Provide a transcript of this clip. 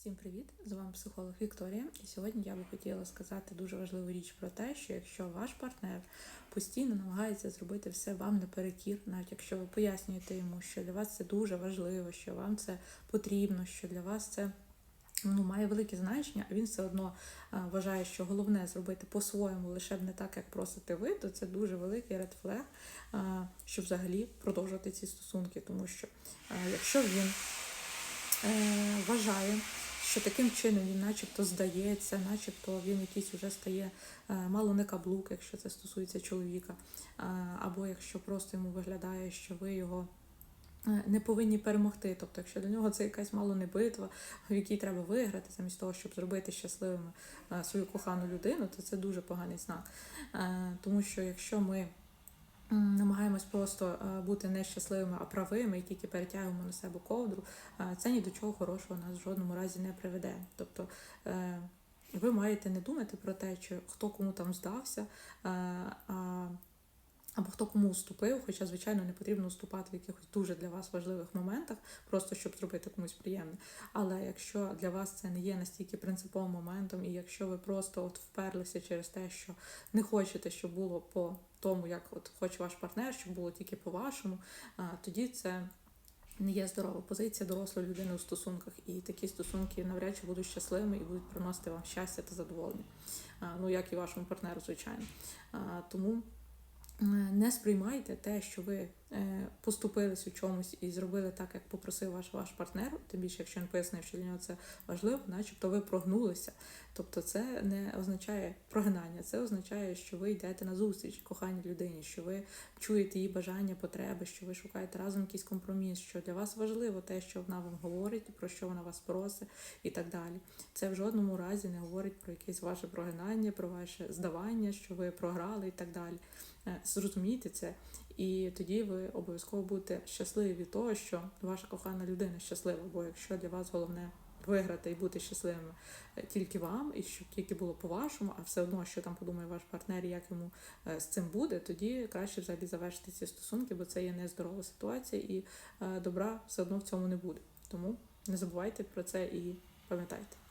Всім привіт! З вами психолог Вікторія. І сьогодні я би хотіла сказати дуже важливу річ про те, що якщо ваш партнер постійно намагається зробити все вам наперекір, навіть якщо ви пояснюєте йому, що для вас це дуже важливо, що вам це потрібно, що для вас це ну, має велике значення, а він все одно вважає, що головне зробити по-своєму, лише б не так, як просите ви, то це дуже великий ред флег, а, щоб взагалі продовжувати ці стосунки, тому що якщо він е, вважає, що таким чином він начебто здається, начебто він якийсь вже стає е, мало не каблук, якщо це стосується чоловіка, е, або якщо просто йому виглядає, що ви його. е, Не повинні перемогти. Тобто, якщо для нього це якась мало не битва, в якій треба виграти, замість того, щоб зробити щасливими свою кохану людину, то це дуже поганий знак. Тому що якщо ми намагаємось просто е, бути не щасливими, а правими і тільки перетягуємо на себе ковдру, це ні до чого хорошого нас в жодному разі не приведе. Тобто е, ви маєте не думати про те, чи хто кому там здався, е, а або хто кому уступив, хоча, звичайно, не потрібно уступати в якихось дуже для вас важливих моментах, просто щоб зробити комусь приємне. Але якщо для вас це не є настільки принциповим моментом, і якщо ви просто от вперлися через те, що не хочете, щоб було по тому, як от хоче ваш партнер, щоб було тільки по-вашому, тоді це. Не є здорова позиція дорослої людини у стосунках, і такі стосунки навряд чи будуть щасливими і будуть приносити вам щастя та задоволення. Ну як і вашому партнеру, звичайно. Тому не сприймайте те, що ви е, поступились у чомусь і зробили так, як попросив ваш ваш партнер, тим більше, якщо він пояснив, що для нього це важливо, начебто ви прогнулися. Тобто це не означає прогнання, це означає, що ви йдете на зустріч коханій людині, що ви чуєте її бажання, потреби, що ви шукаєте разом якийсь компроміс, що для вас важливо те, що вона вам говорить, про що вона вас просить, і так далі. Це в жодному разі не говорить про якесь ваше прогинання, про ваше здавання, що ви програли і так далі. Е, Зрозумійте це, і тоді ви обов'язково будете щасливі від того, що ваша кохана людина щаслива. Бо якщо для вас головне виграти і бути щасливими е, тільки вам, і щоб тільки було по-вашому, а все одно, що там подумає ваш партнер, як йому е, з цим буде, тоді краще взагалі завершити ці стосунки, бо це є нездорова ситуація, і е, добра все одно в цьому не буде. Тому не забувайте про це і пам'ятайте.